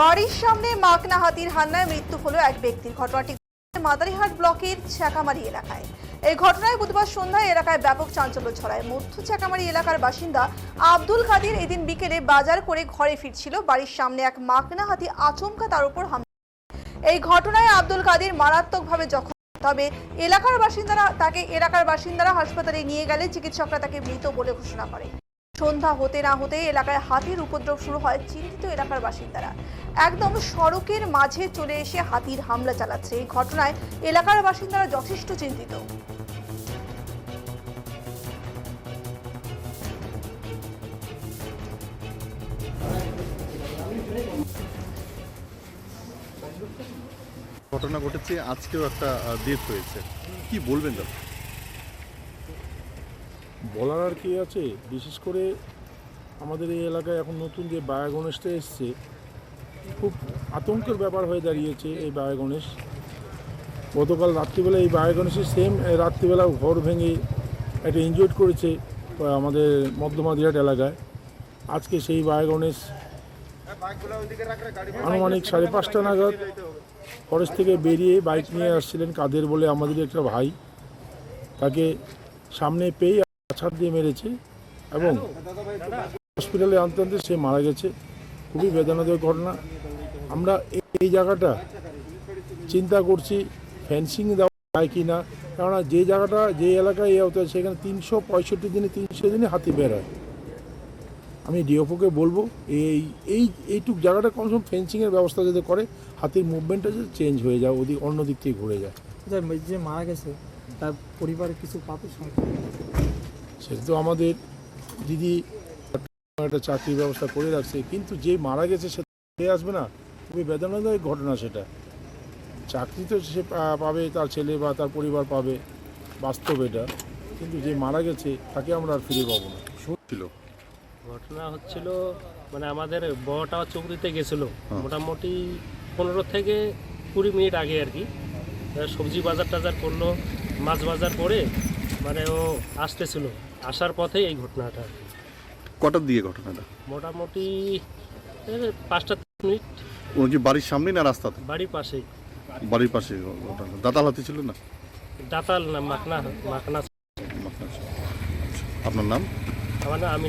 বাড়ির সামনে মাকনা হাতির হান্নায় মৃত্যু হলো এক ব্যক্তির। ঘটনাটি মাদারিহাট ব্লকের চাকামারি এলাকায়। এই ঘটনায় বুধবার সন্ধ্যায় এলাকায় ব্যাপক চাঞ্চল্য ছড়ায়। মধ্য চাকামারি এলাকার বাসিন্দা আব্দুল কাদির এদিন বিকেলে বাজার করে ঘরে ফিরছিল। বাড়ির সামনে এক মাকনা হাতি আচমকা তার উপর হামলা এই ঘটনায় আব্দুল কাদির মারাত্মকভাবে জখম। তবে এলাকার বাসিন্দারা তাকে এলাকার বাসিন্দারা হাসপাতালে নিয়ে গেলে চিকিৎসকরা তাকে মৃত বলে ঘোষণা করে। সন্ধ্যা হতে না হতে এলাকায় হাতির উপদ্রব শুরু হয় চিন্তিত এলাকার বাসিন্দারা। একদম সড়কের মাঝে চলে এসে হাতির হামলা চালাচ্ছে। এই ঘটনায় এলাকার বাসিন্দারা যথেষ্ট চিন্তিত। ঘটনা ঘটেছে, আজকেও একটা ডেথ হয়েছে। কি বলবেন দাদা বলার আর কি আছে? বিশেষ করে আমাদের এই এলাকায় এখন নতুন যে বায়া গণেশটা এসছে, খুব আতঙ্কের ব্যাপার হয়ে দাঁড়িয়েছে এই বায়া গণেশ গতকাল রাত্রিবেলা এই বায়া গণেশের সেম রাত্রিবেলা ঘর ভেঙে একটা ইনজোর্ড করেছে আমাদের মধ্যমাদিহাট এলাকায়। আজকে সেই বায়া গণেশ আনুমানিক সাড়ে পাঁচটা নাগাদ ফরেস্ট থেকে বেরিয়ে বাইক নিয়ে আসছিলেন কাদের বলে আমাদের একটা ভাই। তাকে সামনে পেয়ে ছাড় দিয়ে মেরেছে এবং হসপিটালে আনতে আনতে সে মারা গেছে। খুবই বেদনাদায়ক ঘটনা। আমরা এই- জায়গাটা চিন্তা করছি ফেন্সিং দেওয়া যায় কি না কেননা যে জায়গাটা, যে এলাকায় এ হতে সেখানে তিনশো পঁয়ষট্টি দিনে, তিনশো দিনে হাতি বেরোয় আমি ডিওপোকে বলব, এই এই, এইটুক জায়গাটা কমসম ফেন্সিংয়ের ব্যবস্থা যদি করে, হাতির মুভমেন্টটা যদি চেঞ্জ হয়ে যায়, ওদিক অন্য দিক থেকে ঘুরে যায়। যে মারা গেছে, তার পরিবারের কিছু পাবে সেটা তো আমাদের দিদি একটা চাকরির ব্যবস্থা করে রাখছে কিন্তু যে মারা গেছে সে ফিরে আসবে না? খুবই বেদনাদায়ক ঘটনা সেটা। চাকরি তো সে পাবে তার ছেলে বা তার পরিবার পাবে বাস্তব এটা। কিন্তু যে মারা গেছে তাকে আমরা আর ফিরে পাবো না। ছিল। ঘটনা হচ্ছিল মানে আমাদের বড়টা চৌকরিতে গেছিল। হ্যাঁ। মোটামুটি পনেরো থেকে কুড়ি মিনিট আগে আর কি। সবজি বাজার টাজার করল মাছ বাজার করে মানে ও আসতেছিল। আসার পথে এই ঘটনাটা। আর কি। কটার দিয়ে ঘটনাটা? মোটামুটি এই পাঁচটা মিনিট। ওর কি বাড়ির সামনে না রাস্তাতে? বাড়ির পাশেই। বাড়ির পাশে ঘটনা দাতাল হাতি ছিল না? দাতাল না মাখনা মাখনা আপনার নাম? আমার না আমি